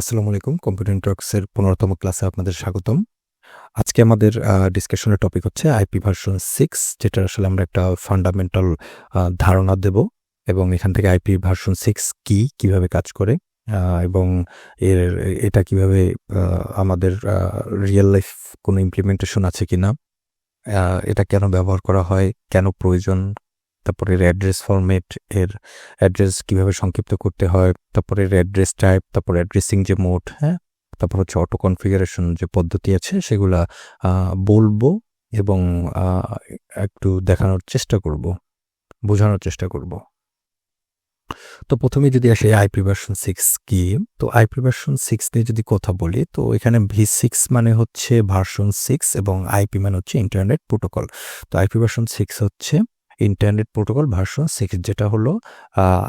আসসালামু আলাইকুম। কম্পিউটার টক্সের পনেরোতম ক্লাসে আপনাদের স্বাগতম। আজকে আমাদের ডিসকাশনের টপিক হচ্ছে আইপি ভার্সন সিক্স যেটা আসলে আমরা একটা ফান্ডামেন্টাল ধারণা দেব এবং এখান থেকে আইপি ভার্সন সিক্স কি, কীভাবে কাজ করে এবং এর, এটা কীভাবে আমাদের রিয়েল লাইফ কোনো ইমপ্লিমেন্টেশন আছে কি না এটা কেন ব্যবহার করা হয়, কেন প্রয়োজন তারপরে অ্যাড্রেস ফরম্যাট এর অ্যাড্রেস কীভাবে সংক্ষিপ্ত করতে হয়, তারপরে অ্যাড্রেস টাইপ তারপরে অ্যাড্রেসিং যে মোড হ্যাঁ? তারপর হচ্ছে অটো কনফিগারেশন যে পদ্ধতি আছে, সেগুলা বলব এবং একটু দেখানোর চেষ্টা করব, বোঝানোর চেষ্টা করব। তো প্রথমে যদি আসে আইপি ভার্সন সিক্স কি? তো আইপি ভার্সন সিক্স নিয়ে যদি কথা বলি, তো এখানে ভি সিক্স মানে হচ্ছে ভার্সন সিক্স এবং আইপি মানে হচ্ছে ইন্টারনেট প্রোটোকল তো আইপি ভার্সন সিক্স হচ্ছে ইন্টারনেট প্রোটোকল ভার্সন সিক্স যেটা হলো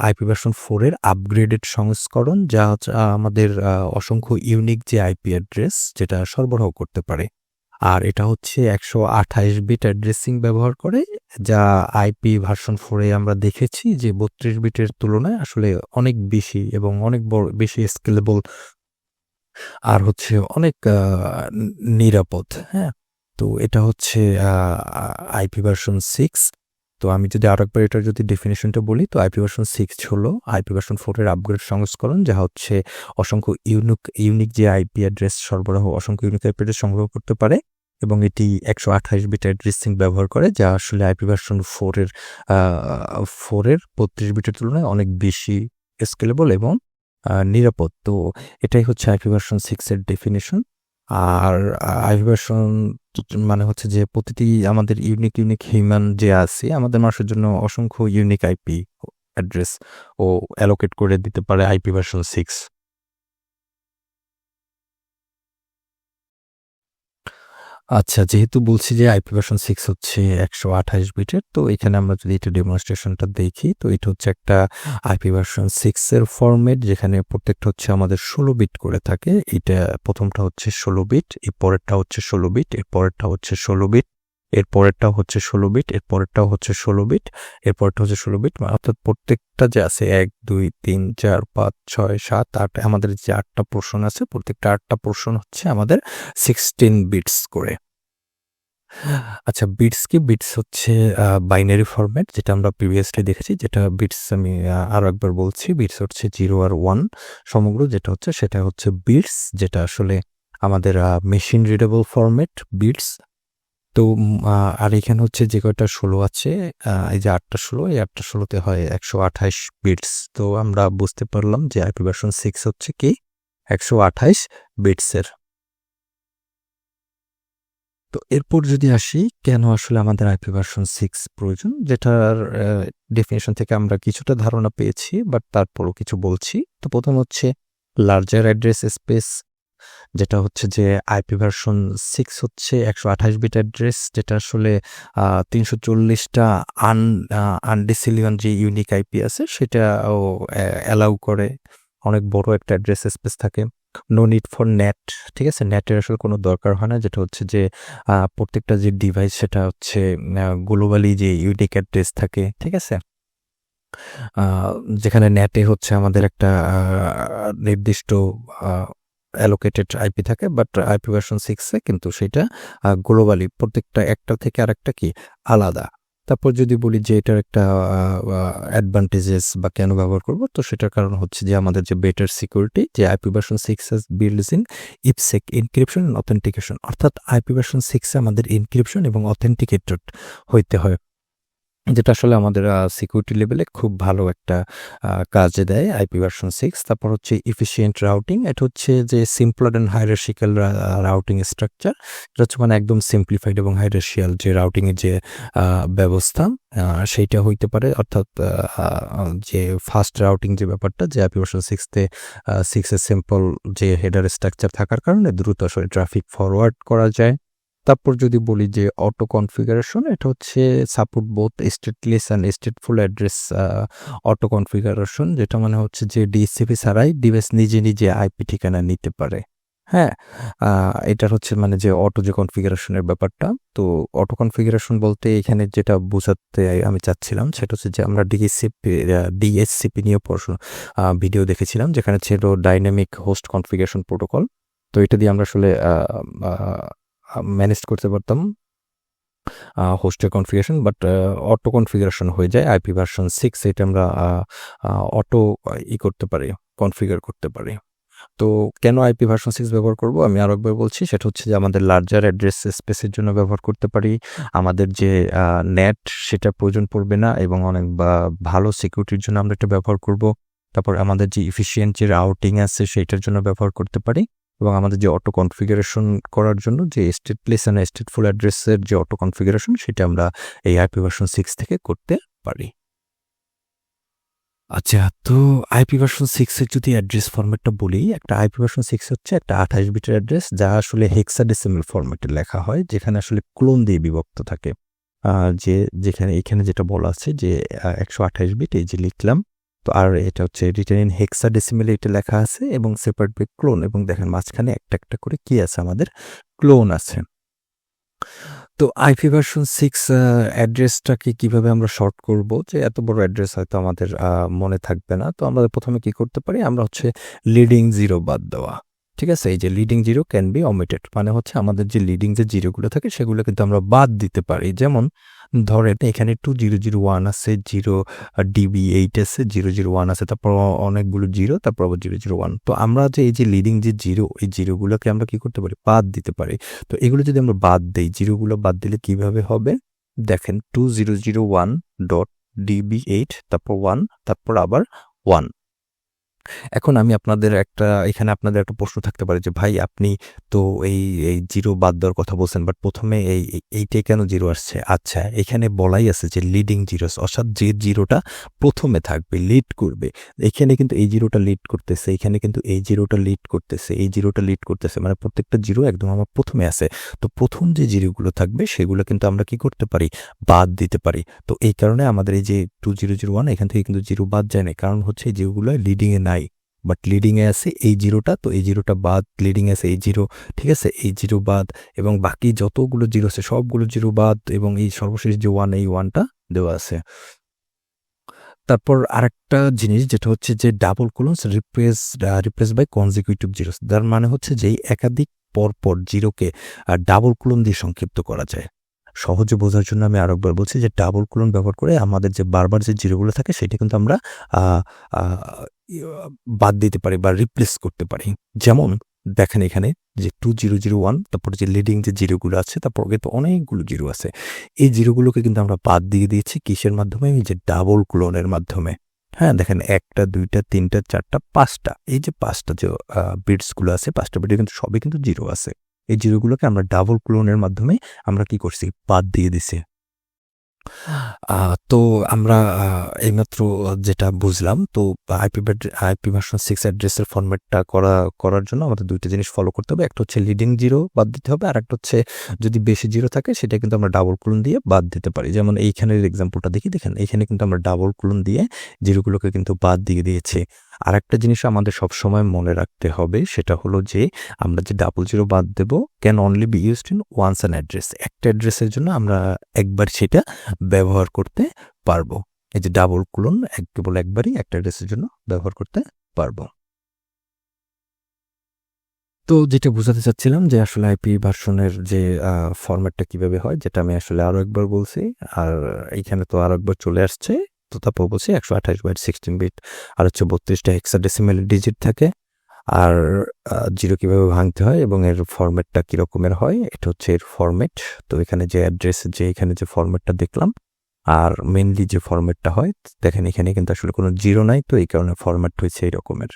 আইপি ভার্সন ফোরের আপগ্রেডেড সংস্করণ, যা আমাদের অসংখ্য ইউনিক যে আইপি অ্যাড্রেস যেটা সরবরাহ করতে পারে। আর এটা হচ্ছে একশো আঠাইশ বিট অ্যাড্রেসিং ব্যবহার করে, যা আইপি ভার্সন ফোরে আমরা দেখেছি যে বত্রিশ বিটের তুলনায় আসলে অনেক বেশি এবং অনেক বড়, বেশি স্কেলেবল আর হচ্ছে অনেক নিরাপদ হ্যাঁ? তো এটা হচ্ছে আইপি ভার্সন সিক্স তো আমি যদি আরও একবার এটার যদি ডেফিনেশনটা বলি, তো আইপি ভার্সন সিক্স হলো আইপি ভার্সন ফোরের আপগ্রেড সংস্করণ, যা হচ্ছে অসংখ্য ইউনিক ইউনিক যে আইপি অ্যাড্রেস সরবরাহ, অসংখ্য ইউনিক আইপি অ্যাড্রেস সংগ্রহ করতে পারে এবং এটি একশো আঠাশ বিট অ্যাড্রেসিং ব্যবহার করে, যা আসলে আইপি ভার্সন ফোরের ফোরের বত্রিশ বিটের তুলনায় অনেক বেশি স্কেলেবল এবং নিরাপদ। তো এটাই হচ্ছে আইপি ভার্সন সিক্সের ডেফিনেশন আর আইপি ভার্সন মানে হচ্ছে যে প্রতিটি আমাদের ইউনিক ইউনিক হিউম্যান যে আছে, আমাদের মানুষের জন্য অসংখ্য ইউনিক আইপি অ্যাড্রেস ও অ্যালোকেট করে দিতে পারে আইপি ভার্সন সিক্স আচ্ছা যেহেতু বলছি যে আইপি ভার্সন সিক্স হচ্ছে একশো আঠাশ বিটের, তো এখানে আমরা যদি এটা ডেমনস্ট্রেশনটা দেখি, তো এটা হচ্ছে একটা আইপি ভার্সন সিক্সের ফর্মেট যেখানে প্রত্যেকটা হচ্ছে আমাদের ষোলো বিট করে থাকে। এটা প্রথমটা হচ্ছে ষোলো বিট এর পরেরটা হচ্ছে ষোলো বিট এর পরেরটা হচ্ছে ষোলো বিট এর পরেরটাও হচ্ছে ষোলো বিট এর পরেরটাও হচ্ছে ষোলো বিট এর পরেরটা হচ্ছে ষোলো বিট অর্থাৎ প্রত্যেকটা যে আছে এক দুই তিন চার পাঁচ ছয় সাত আট আমাদের যে আটটা পোর্শন আছে প্রত্যেকটা আটটা পোর্শন হচ্ছে আমাদের সিক্সটিন বিটস করে। আচ্ছা বিটস কি? বিটস হচ্ছে বাইনারি ফরম্যাট যেটা আমরা প্রিভিয়াসলি দেখেছি যেটা বিটস আমি আহ, আরও একবার বলছি বিটস হচ্ছে জিরো আর ওয়ান সমগ্র যেটা হচ্ছে সেটা হচ্ছে বিটস যেটা আসলে আমাদের মেশিন রিডেবল ফরম্যাট বিটস তো আর এখানে হচ্ছে যে কয়টা ষোলো আছে এই যে আটটা ষোলো, এই আটটা ষোলোতে হয় একশো আঠাইশ বিটস তো আমরা বুঝতে পারলাম যে আইপি ভার্সন সিক্স হচ্ছে কি? একশো আঠাইশ বিটসের তো এরপর যদি আসি, কেন আসলে আমাদের আইপি ভার্সন সিক্স প্রয়োজন? যেটার ডেফিনেশন থেকে আমরা কিছুটা ধারণা পেয়েছি বাট তারপরও কিছু বলছি। তো প্রথম হচ্ছে লার্জার অ্যাড্রেস স্পেস যেটা হচ্ছে যে আইপি ভার্সন সিক্স হচ্ছে একশো আঠাশ বিট অ্যাড্রেস যেটা আসলে তিনশো চল্লিশটা আন আনডিসিলিয়ন যে ইউনিক আইপি আছে, সেটাও অ্যালাউ করে। অনেক বড় একটা অ্যাড্রেস স্পেস থাকে। নো নিড ফর নেট ঠিক আছে? নেটের আসলে কোনো দরকার হয় না। যেটা হচ্ছে যে প্রত্যেকটা যে ডিভাইস সেটা হচ্ছে গ্লোবালি যে ইউনিক অ্যাড্রেস থাকে, ঠিক আছে? যেখানে নেটে হচ্ছে আমাদের একটা নির্দিষ্ট অ্যালোকেটেড আইপি থাকে বাট আইপি ভার্সন সিক্সে কিন্তু সেটা গ্লোবালি প্রত্যেকটা একটা থেকে আরেকটা কি আলাদা। তারপর যদি বলি যে এটার একটা অ্যাডভান্টেজেস বা কেন ব্যবহার করব, তো সেটার কারণ হচ্ছে যে আমাদের যে বেটার সিকিউরিটি যে IP version six has builds in IPsec encryption authentication অর্থাৎ আইপি ভার্সন সিক্সে আমাদের ইনক্রিপশন এবং অথেন্টিকেটেড হইতে হয়। যেটা আসলে আমাদের সিকিউরিটি লেভেলে খুব ভালো একটা কাজে দেয় আইপি ভার্সন সিক্স তারপর হচ্ছে ইফিসিয়েন্ট রাউটিং এটা হচ্ছে যে simpler and hierarchical routing structure এটা হচ্ছে মানে একদম সিম্পলিফাইড এবং হাইরার্সিয়াল যে রাউটিংয়ের যে ব্যবস্থা সেইটা হইতে পারে। অর্থাৎ যে ফাস্ট রাউটিং যে ব্যাপারটা, যে আইপি ভার্সন সিক্সতে সিক্সের সিম্পল যে হেডার স্ট্রাকচার থাকার কারণে দ্রুত আসলে ট্রাফিক ফরওয়ার্ড করা যায়। তারপর যদি বলি যে অটো কনফিগারেশন এটা হচ্ছে support both stateless and stateful address auto configuration যেটা মানে হচ্ছে যে ডিএসসিপি ছাড়াই ডিভাইস নিজে নিজে আইপি ঠিকানা নিতে পারে। হ্যাঁ এটার হচ্ছে মানে যে অটো যে কনফিগারেশনের ব্যাপারটা, তো অটো কনফিগারেশন বলতে এখানে যেটা বোঝাতে আমি চাচ্ছিলাম সেটা হচ্ছে যে আমরা ডিএসসিপি ডিএসসিপি নিয়ে পড়াশোনা ভিডিও দেখেছিলাম, যেখানে ছিল ডাইনামিক হোস্ট কনফিগারেশন প্রোটোকল তো এটা দিয়ে আমরা আসলে ম্যানেজ করতে পারতাম হোস্টের কনফিগারেশন বাট অটো কনফিগারেশন হয়ে যায়। আইপি ভার্সন সিক্স এটা আমরা অটো ই করতে পারি কনফিগার করতে পারি। তো কেন আইপি ভার্সন সিক্স ব্যবহার করব? আমি আরও একবার বলছি, সেটা হচ্ছে যে আমাদের লার্জার অ্যাড্রেস স্পেসের জন্য ব্যবহার করতে পারি। আমাদের যে নেট সেটা প্রয়োজন পড়বে না এবং অনেক ভালো সিকিউরিটির জন্য আমরা এটা ব্যবহার করব। তারপর আমাদের যে ইফিসিয়েন্ট যে রাউটিং আছে, সেইটার জন্য ব্যবহার করতে পারি। এবং আমাদের যে অটো কনফিগারেশন করার জন্য যে stateless and stateful অ্যাড্রেসের যে অটো কনফিগারেশন সেটা আমরা এই আইপি ভার্সন সিক্স থেকে করতে পারি। আচ্ছা তো আইপি ভার্সন সিক্সের যদি অ্যাড্রেস ফরম্যাটটা বলি, একটা আইপি ভার্সন সিক্স হচ্ছে একটা আঠাশ বিটের অ্যাড্রেস যা আসলে হেক্সাডেসিমেল ফরম্যাটে লেখা হয়, যেখানে আসলে ক্লোন দিয়ে বিভক্ত থাকে। যে যেখানে, এখানে যেটা বলা আছে যে একশো আঠাশ বিট এই যে লিখলাম তো আর এটা হচ্ছে রিটার্ন ইন হেক্সা ডেসিমেলে এটা লেখা আছে এবং সেপারেট বাই ক্লোন এবং দেখেন মাঝখানে একটা একটা করে কি আছে আমাদের? ক্লোন আছে। তো আইপি ভার্সন সিক্স অ্যাড্রেসটাকে কীভাবে আমরা শর্ট করব? যে এত বড় অ্যাড্রেস হয়তো আমাদের মনে থাকবে না। তো আমরা প্রথমে কি করতে পারি? আমরা হচ্ছে লিডিং জিরো বাদ দেওয়া। ঠিক আছে? এই যে leading zero can be omitted মানে হচ্ছে আমাদের যে লিডিং যে জিরোগুলো থাকে সেগুলো কিন্তু আমরা বাদ দিতে পারি। যেমন ধরেন এখানে টু জিরো জিরো ওয়ান আছে, জিরো ডিবি এইট আছে, জিরো জিরো ওয়ান আছে, তারপর অনেকগুলো জিরো, তারপর আবার জিরো জিরো ওয়ান। তো আমরা যে এই যে লিডিং যে জিরো, এই জিরোগুলোকে আমরা কি করতে পারি? বাদ দিতে পারি। তো এগুলো যদি আমরা বাদ দিই, জিরোগুলো বাদ দিলে কীভাবে হবে? দেখেন two zero zero one dot DB eight তারপর ওয়ান তারপর আবার ওয়ান এখন আমি আপনাদের একটা, এখানে আপনাদের একটা প্রশ্ন থাকতে পারে যে, ভাই, আপনি তো এই এই জিরো বাদ দেওয়ার কথা বলছেন বাট প্রথমে এই এইটাই কেন জিরো আসছে? আচ্ছা এখানে বলাই আছে যে লিডিং জিরোস অর্থাৎ যে জিরোটা প্রথমে থাকবে লিড করবে। এখানে কিন্তু এই জিরোটা লিড করতেছে, এখানে কিন্তু এই জিরোটা লিড করতেছে, এই জিরোটা লিড করতেছে মানে প্রত্যেকটা জিরো একদম আমার প্রথমে আছে। তো প্রথম যে জিরোগুলো থাকবে, সেগুলো কিন্তু আমরা কি করতে পারি? বাদ দিতে পারি। তো এই কারণে আমাদের এই যে টু জিরো জিরো ওয়ান এখান থেকে কিন্তু জিরো বাদ যায় না কারণ হচ্ছে এই জিরোগুলো লিডিংয়ে নাই। বাট লিডিংয়ে আছে এই জিরোটা তো এই জিরোটা বাদ লিডিং আছে এই জিরো ঠিক আছে? এই জিরো বাদ, এবং বাকি যতগুলো জিরো আছে, সবগুলো জিরো বাদ, এবং এই সর্বশেষ যে ওয়ান এই ওয়ানটা দেওয়া আছে। তারপর আরেকটা জিনিস, যেটা হচ্ছে যে double colons replace replace by consecutive zero তার মানে হচ্ছে যে একাধিক পরপর জিরোকে ডাবল কোলন দিয়ে সংক্ষিপ্ত করা যায়। সহজে বোঝার জন্য আমি আরেকবার বলছি যে ডাবল কোলন ব্যবহার করে আমাদের যে বারবার যে জিরোগুলো থাকে, সেটা কিন্তু আমরা বাদ দিতে পারি বা রিপ্লেস করতে পারি। যেমন দেখেন এখানে যে টু জিরো জিরো ওয়ান তারপর যে লিডিং যে জিরোগুলো আছে, তারপর কিন্তু অনেকগুলো জিরো আছে। এই জিরোগুলোকে কিন্তু আমরা বাদ দিয়ে দিয়েছি কিসের মাধ্যমে? এই যে ডাবল ক্লোনের মাধ্যমে। হ্যাঁ দেখেন একটা, দুইটা, তিনটা, চারটা, পাঁচটা। এই যে পাঁচটা যে বিটসগুলো আছে, পাঁচটা বিটে কিন্তু সবই কিন্তু জিরো আছে। এই জিরোগুলোকে আমরা ডাবল ক্লোনের মাধ্যমে আমরা কি করছি? বাদ দিয়ে দিছি। তো আমরা এইমাত্র যেটা বুঝলাম, তো আইপি আইপি ভার্সন সিক্স অ্যাড্রেসের ফরম্যাটটা করা, করার জন্য আমাদের দুইটা জিনিস ফলো করতে হবে। একটা হচ্ছে লিডিং জিরো বাদ দিতে হবে, আর একটা হচ্ছে যদি বেশি জিরো থাকে, সেটা কিন্তু আমরা ডাবল ক্লোন দিয়ে বাদ দিতে পারি। যেমন এইখানের এক্সাম্পলটা দেখি, দেখেন, এইখানে কিন্তু আমরা ডাবল ক্লোন দিয়ে জিরোগুলোকে কিন্তু বাদ দিয়ে দিয়েছি। আর একটা জিনিস আমাদের সবসময় মনে রাখতে হবে, সেটা হলো যে আমরা যে ডাবল জিরো বাদ দেব can only be used in once an address একটা অ্যাড্রেসের জন্য আমরা একবার সেটা ব্যবহার করতে পারব। এই যে ডাবল কুলন এক কেবল একবারই একটা অ্যাড্রেসের জন্য ব্যবহার করতে পারব। তো যেটা বোঝাতে চাচ্ছিলাম যে আসলে আইপি ভার্সনের যে ফরম্যাটটা কীভাবে হয়, যেটা আমি আসলে আরও একবার বলছি, আর এইখানে তো আরও একবার চলে আসছে। তো তারপর বলছি একশো আঠাশ বাইট সিক্সটিন বিট আর হচ্ছে বত্রিশটা ডেসিমেল ডিজিট থাকে। আর জিরো কীভাবে ভাঙতে হয় এবং এর ফরম্যাটটা কীরকমের হয়, এটা হচ্ছে এর ফরম্যাট তো এখানে যে অ্যাড্রেস যে এখানে যে ফরম্যাটটা দেখলাম, আর মেনলি যে ফরম্যাটটা হয়, দেখেন এখানে কিন্তু আসলে কোনো জিরো নাই, তো এই কারণে ফরম্যাট হয়েছে এই রকমের।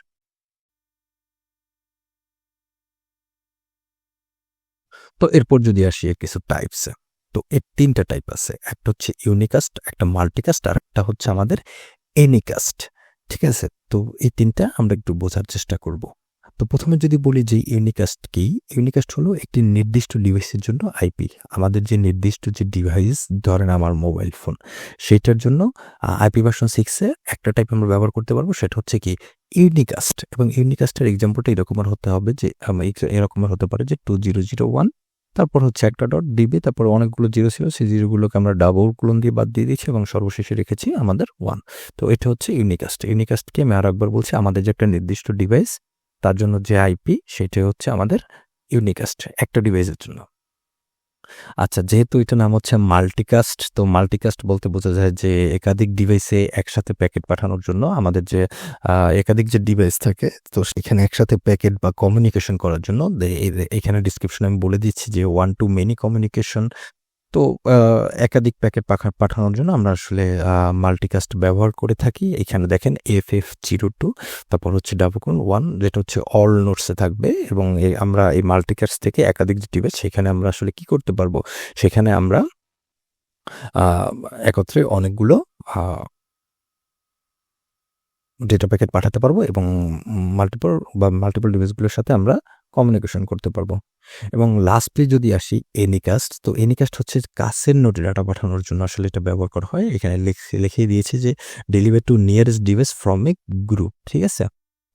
তো এরপর যদি আসি কিছু টাইপসে তো এর তিনটা টাইপ আছে। একটা হচ্ছে ইউনিকাস্ট একটা মাল্টিকাস্ট আর একটা হচ্ছে আমাদের এনিকাস্ট ঠিক আছে? তো এই তিনটা আমরা একটু বোঝার চেষ্টা করব। তো প্রথমে যদি বলি যে ইউনিকাস্ট কি ইউনিকাস্ট হলো একটি নির্দিষ্ট ডিভাইসের জন্য আইপি আমাদের যে নির্দিষ্ট যে ডিভাইস ধরেন আমার মোবাইল ফোন সেটার জন্য আইপি ভার্সন সিক্সে একটা টাইপ আমরা ব্যবহার করতে পারব, সেটা হচ্ছে কি ইউনিকাস্ট এবং ইউনিকাস্টের এক্সাম্পলটা এরকমের হতে হবে যে এরকমের হতে পারে যে টু জিরো জিরো ওয়ান তারপর হচ্ছে একটা ডট দিবে তারপর অনেকগুলো জিরো ছিল, সেই জিরোগুলোকে আমরা ডাবল কুলন দিয়ে বাদ দিয়ে দিয়েছি এবং সর্বশেষে রেখেছি আমাদের ওয়ান তো এটা হচ্ছে ইউনিকাস্ট ইউনিকাস্টকে আমি আর একবার বলছি, আমাদের যে একটা নির্দিষ্ট ডিভাইস তার জন্য যে আইপি সেটাই হচ্ছে আমাদের ইউনিকাস্ট একটা ডিভাইসের জন্য। আচ্ছা যেহেতু এটা নাম হচ্ছে মাল্টিকাস্ট, তো মাল্টিকাস্ট বলতে বোঝা যায় যে একাধিক ডিভাইসে একসাথে প্যাকেট পাঠানোর জন্য আমাদের যে একাধিক যে ডিভাইস থাকে, তো সেখানে একসাথে প্যাকেট বা কমিউনিকেশন করার জন্য এখানে ডিসক্রিপশনে আমি বলে দিচ্ছি যে ওয়ান টু মেনি কমিউনিকেশন তো একাধিক প্যাকেট পাঠা- পাঠানোর জন্য আমরা আসলে মাল্টিকাস্ট ব্যবহার করে থাকি। এখানে দেখেন এফ এফ জিরো টু, তারপর হচ্ছে ডাবল ওয়ান, যেটা হচ্ছে অল নোটসে থাকবে এবং আমরা এই মাল্টিকাস্ট থেকে একাধিক যে ডিভাইস সেখানে আমরা আসলে কি করতে পারব? সেখানে আমরা একত্রে অনেকগুলো ডেটা প্যাকেট পাঠাতে পারব এবং মাল্টিপল বা মাল্টিপল ডিভাইসগুলোর সাথে আমরা কমিউনিকেশন করতে পারব। এবং লাস্টলি যদি আসি এনিকাস্ট তো এনিকাস্ট হচ্ছে কাছের নোটে ডাটা পাঠানোর জন্য আসলে এটা ব্যবহার করা হয়। এখানে লিখে- দিয়েছে যে deliver to nearest device from a group ঠিক আছে?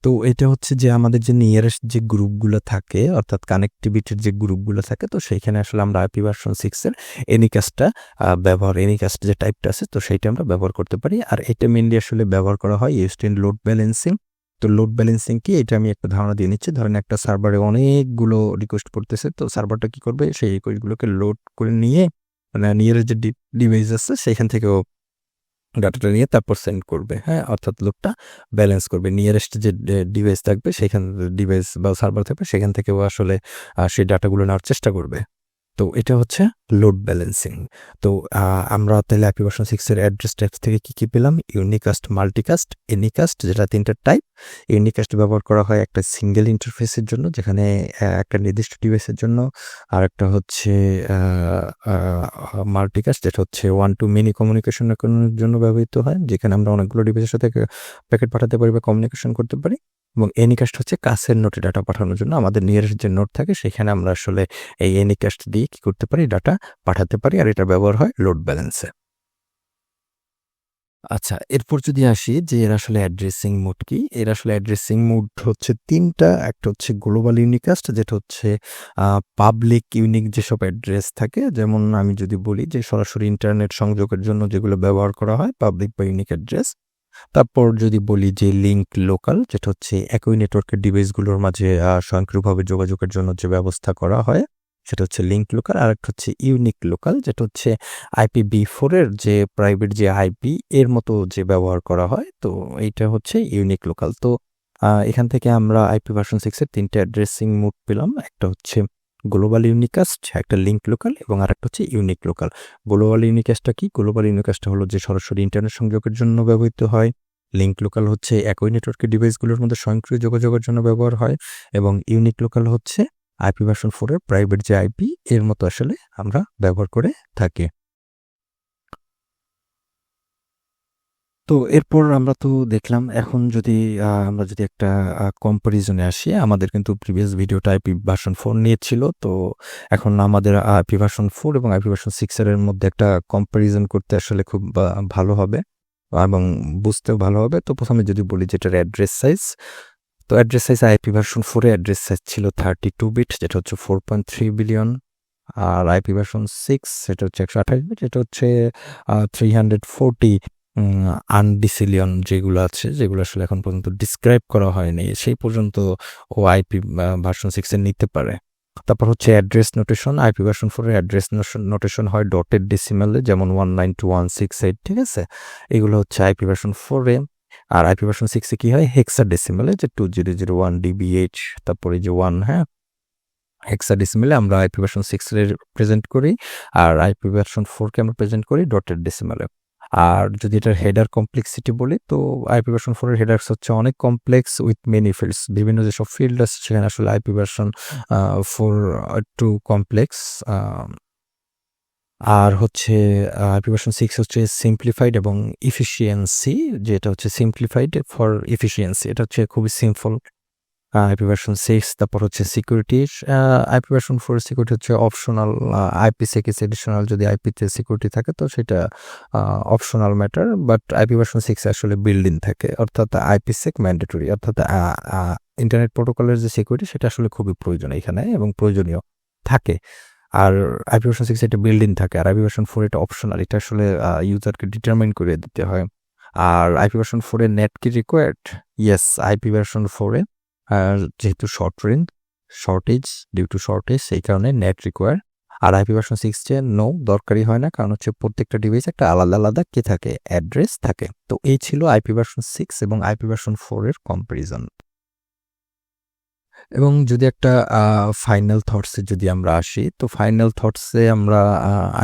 তো এটা হচ্ছে যে আমাদের যে নিয়ারেস্ট যে গ্রুপগুলো থাকে, অর্থাৎ কানেক্টিভিটির যে গ্রুপগুলো থাকে, তো সেইখানে আসলে আমরা আইপি ভার্সন সিক্সের এনিকাস্টটা ব্যবহার এনিকাস্ট যে টাইপটা আছে, তো সেইটা আমরা ব্যবহার করতে পারি। আর এটা মেনলি আসলে ব্যবহার করা হয় ইউস্টেন লোড ব্যালেন্সিং তো লোড ব্যালেন্সিং কি? এটা আমি একটা ধারণা দিয়ে নিচ্ছি। ধরেন একটা সার্ভারে অনেকগুলো রিকোয়েস্ট পড়তেছে, তো সার্ভারটা কি করবে? সেই রিকোয়েস্টগুলোকে লোড করে নিয়ে মানে নিয়ার যে ডিভাইস আছে, সেখান থেকেও ডাটাটা নিয়ে তারপর সেন্ড করবে হ্যাঁ? অর্থাৎ লোডটা ব্যালেন্স করবে। নিয়ারেস্ট যে ডিভাইস থাকবে, সেখান ডিভাইস বা সার্ভার থাকবে, সেখান থেকেও আসলে সেই ডাটাগুলো নেওয়ার চেষ্টা করবে। তো এটা হচ্ছে লোড ব্যালেন্সিং তো আমরা তাহলে অ্যাপি ভার্সন সিক্সের অ্যাড্রেস টাইপস থেকে কী কী পেলাম? ইউনিকাস্ট মাল্টিকাস্ট এনিকাস্ট যেটা তিনটা টাইপ ইউনিকাস্ট ব্যবহার করা হয় একটা সিঙ্গেল ইন্টারফেসের জন্য, যেখানে একটা নির্দিষ্ট ডিভাইসের জন্য। আর একটা হচ্ছে মাল্টিকাস্ট যেটা হচ্ছে ওয়ান টু মেনি কমিউনিকেশনের জন্য ব্যবহৃত হয়, যেখানে আমরা অনেকগুলো ডিভাইসের সাথে প্যাকেট পাঠাতে পারি বা কমিউনিকেশন করতে পারি। এবং এনিকাস্ট হচ্ছে কাছের নোটে ডাটা পাঠানোর জন্য। আমাদের নিয়ারেস্ট যে নোট থাকে, সেখানে আমরা আসলে এই এনিকাস্ট দিয়ে কী করতে পারি? ডাটা পাঠাতে পারি আর এটা ব্যবহার হয় লোড ব্যালেন্সে আচ্ছা এরপর যদি আসি যে এর আসলে অ্যাড্রেসিং মোড কি? এর আসলে অ্যাড্রেসিং মোড হচ্ছে তিনটা। একটা হচ্ছে গ্লোবাল ইউনিকাস্ট যেটা হচ্ছে পাবলিক ইউনিক যেসব অ্যাড্রেস থাকে। যেমন আমি যদি বলি যে সরাসরি ইন্টারনেট সংযোগের জন্য যেগুলো ব্যবহার করা হয় পাবলিক বা ইউনিক অ্যাড্রেস তারপর যদি বলি যে লিঙ্ক লোকাল যেটা হচ্ছে একই নেটওয়ার্কের ডিভাইসগুলোর মাঝে স্বয়ংক্রিয়ভাবে যোগাযোগের জন্য যে ব্যবস্থা করা হয়, সেটা হচ্ছে লিঙ্ক লোকাল আর একটা হচ্ছে ইউনিক লোকাল যেটা হচ্ছে আইপি বি ফোরের যে প্রাইভেট যে আইপি এর মতো যে ব্যবহার করা হয়, তো এইটা হচ্ছে ইউনিক লোকাল তো এখান থেকে আমরা আইপি ভার্সন সিক্সের তিনটে অ্যাড্রেসিং মুড পেলাম, একটা হচ্ছে গ্লোবাল ইউনিকাস্ট একটা লিঙ্ক লোকাল এবং আরেকটা হচ্ছে ইউনিক লোকাল গ্লোবাল ইউনিকাস্টটা কি? গ্লোবাল ইউনিকাস্টটা হলো যে সরাসরি ইন্টারনেট সংযোগের জন্য ব্যবহৃত হয়। লিঙ্ক লোকাল হচ্ছে একই নেটওয়ার্কের ডিভাইসগুলোর মধ্যে স্বয়ংক্রিয় যোগাযোগের জন্য ব্যবহার হয় এবং ইউনিক লোকাল হচ্ছে আইপি ভার্সন ফোরের প্রাইভেট যে আইপি এর মতো আসলে আমরা ব্যবহার করে থাকি। তো এরপর আমরা তো দেখলাম, এখন যদি আমরা যদি একটা কম্পারিজনে আসি, আমাদের কিন্তু প্রিভিয়াস ভিডিওটা আইপি ভার্সন ফোর নিয়েছিল। তো এখন আমাদের আইপি ভার্সন ফোর এবং আইপি ভার্সন সিক্স এর মধ্যে একটা কম্পারিজন করতে আসলে খুব ভালো হবে এবং বুঝতেও ভালো হবে। তো প্রথমে যদি বলি যেটার অ্যাড্রেস সাইজ তো অ্যাড্রেস সাইজ আইপি ভার্সন ফোরে অ্যাড্রেস সাইজ ছিল থার্টি টু বিট যেটা হচ্ছে ফোর পয়েন্ট থ্রি বিলিয়ন আর আইপি ভার্সন সিক্স সেটা হচ্ছে একশো আঠাশ বিট যেটা হচ্ছে থ্রি হান্ড্রেড ফোরটি আনডিসিলিয়ন যেগুলো আছে, যেগুলো আসলে এখন পর্যন্ত ডিসক্রাইব করা হয়নি, সেই পর্যন্ত ও আইপি ভার্সন সিক্সে নিতে পারে। তারপর হচ্ছে অ্যাড্রেস নোটেশন আইপি ভার্সন ফোরের অ্যাড্রেস নোটেশন হয় ডটেড ডেসিমেলে যেমন one nine two one six eight ঠিক আছে? এগুলো হচ্ছে আইপি ভার্সন ফোরে আর আইপি ভার্সন সিক্সে কি হয়? হেক্সা ডেসিমেলে যে two zero zero one DBH তারপরে যে ওয়ান হ্যাঁ? হেক্সা ডেসিমেলে আমরা আইপি ভার্সন সিক্স এর প্রেজেন্ট করি, আর আইপি ভার্সন ফোরকে আমরা প্রেজেন্ট করি ডটেড ডেসিমেলে আর যদি এটার হেডার কমপ্লেক্সিটি বলি, তো আইপি ভার্সন ফোরের হেডার্স হচ্ছে অনেক কমপ্লেক্স উইথ মেনি ফিল্ডস বিভিন্ন যেসব ফিল্ড আছে, সেখানে আসলে IP version four too complex আর হচ্ছে আইপি ভার্সন সিক্স হচ্ছে সিম্পলিফাইড এবং ইফিসিয়েন্সি যেটা হচ্ছে সিম্পলিফাইড ফর ইফিসিয়েন্সি এটা হচ্ছে খুবই সিম্পল আইপি ভার্সন সিক্স তারপর হচ্ছে security IP version four security হচ্ছে অপশনাল আইপি সেকিস এডিশনাল যদি আইপিতে সিকিউরিটি থাকে তো সেটা optional matter but IP version six আসলে বিল্ডিং থাকে, অর্থাৎ আইপি সেক ম্যান্ডেটরি অর্থাৎ ইন্টারনেট প্রোটোকলের যে সিকিউরিটি সেটা আসলে খুবই প্রয়োজন এখানে এবং প্রয়োজনীয় থাকে। আর আইপি ভার্সন সিক্স এটা বিল্ডিং থাকে, আর আইপি ভার্সন ফোর এটা অপশনাল এটা আসলে ইউজারকে ডিটারমাইন করে দিতে হয়। আর আইপি ভার্সন ফোরে নেট কি রিকোয়ার্ড ইয়েস আইপি ভার্সন ফোরে আর যেহেতু short range shortage due to shortage সেই কারণে নেট রিকোয়ার আর আইপি ভার্সন সিক্সে নো দরকারই হয় না, কারণ হচ্ছে প্রত্যেকটা ডিভাইস একটা আলাদা আলাদা কে থাকে অ্যাড্রেস থাকে। তো এই ছিল আইপি ভার্সন সিক্স এবং আইপি ভার্সন ফোরের কম্পারিজন এবং যদি একটা ফাইনাল থটসে যদি আমরা আসি, তো ফাইনাল থটসে আমরা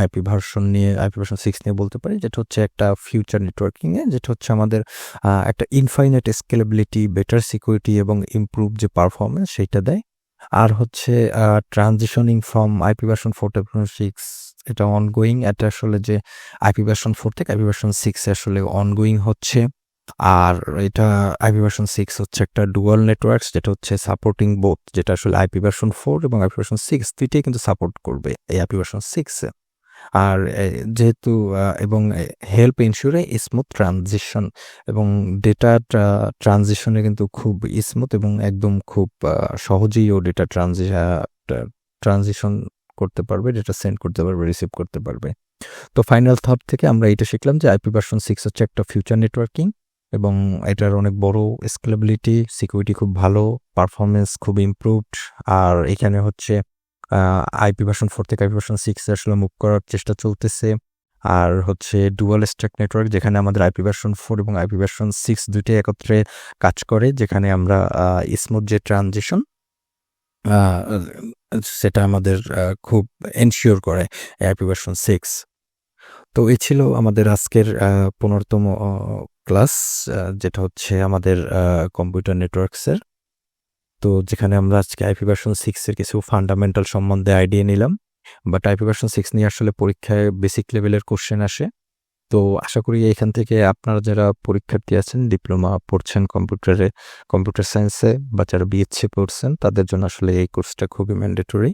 আইপি ভার্সন নিয়ে আইপি ভার্সন সিক্স নিয়ে বলতে পারি, যেটা হচ্ছে একটা ফিউচার নেটওয়ার্কিংয়ে যেটা হচ্ছে আমাদের একটা ইনফাইনাইট স্কেলেবিলিটি বেটার সিকিউরিটি এবং ইমপ্রুভ যে পারফরমেন্স সেইটা দেয়। আর হচ্ছে transitioning from IP version four six এটা অনগোয়িং এটা আসলে যে আইপি ভার্সন ফোর থেকে আইপি ভার্সন সিক্স আসলে অনগোয়িং হচ্ছে। আর এটা আইপি ভার্সন সিক্স হচ্ছে একটা ডুয়াল নেটওয়ার্কস যেটা হচ্ছে সাপোর্টিং বোথ যেটা আসলে আইপি ভার্সন ফোর এবং আইপি ভার্সন সিক্স দুইটাই কিন্তু সাপোর্ট করবে এই আইপি ভার্সন সিক্সে আর যেহেতু এবং হেল্প ইনশিওরে স্মুথ ট্রানজিশন এবং ডেটা ট্রানজিশনে কিন্তু খুব স্মুথ এবং একদম খুব সহজেই ও ডেটা ট্রানজিশন করতে পারবে ডেটা সেন্ড করতে পারবে রিসিভ করতে পারবে। তো ফাইনাল থট থেকে আমরা এটা শিখলাম যে আইপি ভার্সন সিক্স হচ্ছে একটা ফিউচার নেটওয়ার্কিং এবং এটার অনেক বড় স্কেলেবিলিটি সিকিউরিটি খুব ভালো পারফরমেন্স খুব ইমপ্রুভড আর এখানে হচ্ছে আইপি ভার্সন ফোর থেকে আইপি ভার্সন সিক্স আসলে মুভ করার চেষ্টা চলতেছে। আর হচ্ছে ডুয়াল স্ট্যাক নেটওয়ার্ক যেখানে আমাদের আইপি ভার্সন ফোর এবং আইপি ভার্সন সিক্স দুইটাই একত্রে কাজ করে, যেখানে আমরা স্মুথ যে ট্রানজিশন সেটা আমাদের খুব এনশিওর করে আইপি ভার্সন সিক্স তো এ ছিল আমাদের আজকের পনেরোতম ক্লাস যেটা হচ্ছে আমাদের কম্পিউটার নেটওয়ার্কসের তো যেখানে আমরা আজকে আইপি ভার্সন সিক্সের কিছু ফান্ডামেন্টাল সম্বন্ধে আইডিয়া নিলাম। বাট আইপি ভার্সন সিক্স নিয়ে আসলে পরীক্ষায় বেসিক লেভেলের কোশ্চেন আসে। তো আশা করি এখান থেকে আপনারা যারা পরীক্ষার্থী আছেন ডিপ্লোমা পড়ছেন কম্পিউটারে কম্পিউটার সায়েন্সে বা যারা বিএসসি পড়ছেন, তাদের জন্য আসলে এই কোর্সটা খুবই ম্যান্ডেটরি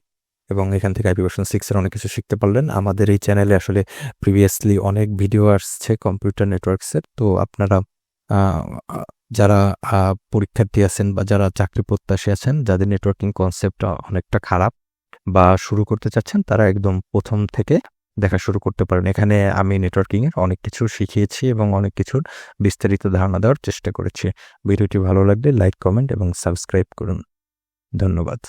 এবং এখান থেকে আইপি ভার্সন সিক্সের অনেক কিছু শিখতে পারলেন। আমাদের এই চ্যানেলে আসলে প্রিভিয়াসলি অনেক ভিডিও আসছে কম্পিউটার নেটওয়ার্কসের তো আপনারা যারা পরীক্ষার্থী আছেন বা যারা চাকরি প্রত্যাশী আছেন, যাদের নেটওয়ার্কিং কনসেপ্টটা অনেকটা খারাপ বা শুরু করতে চাচ্ছেন, তারা একদম প্রথম থেকে দেখা শুরু করতে পারেন। এখানে আমি নেটওয়ার্কিংয়ের অনেক কিছু শিখিয়েছি এবং অনেক কিছুর বিস্তারিত ধারণা দেওয়ার চেষ্টা করেছি। ভিডিওটি ভালো লাগলে লাইক কমেন্ট এবং সাবস্ক্রাইব করুন। ধন্যবাদ।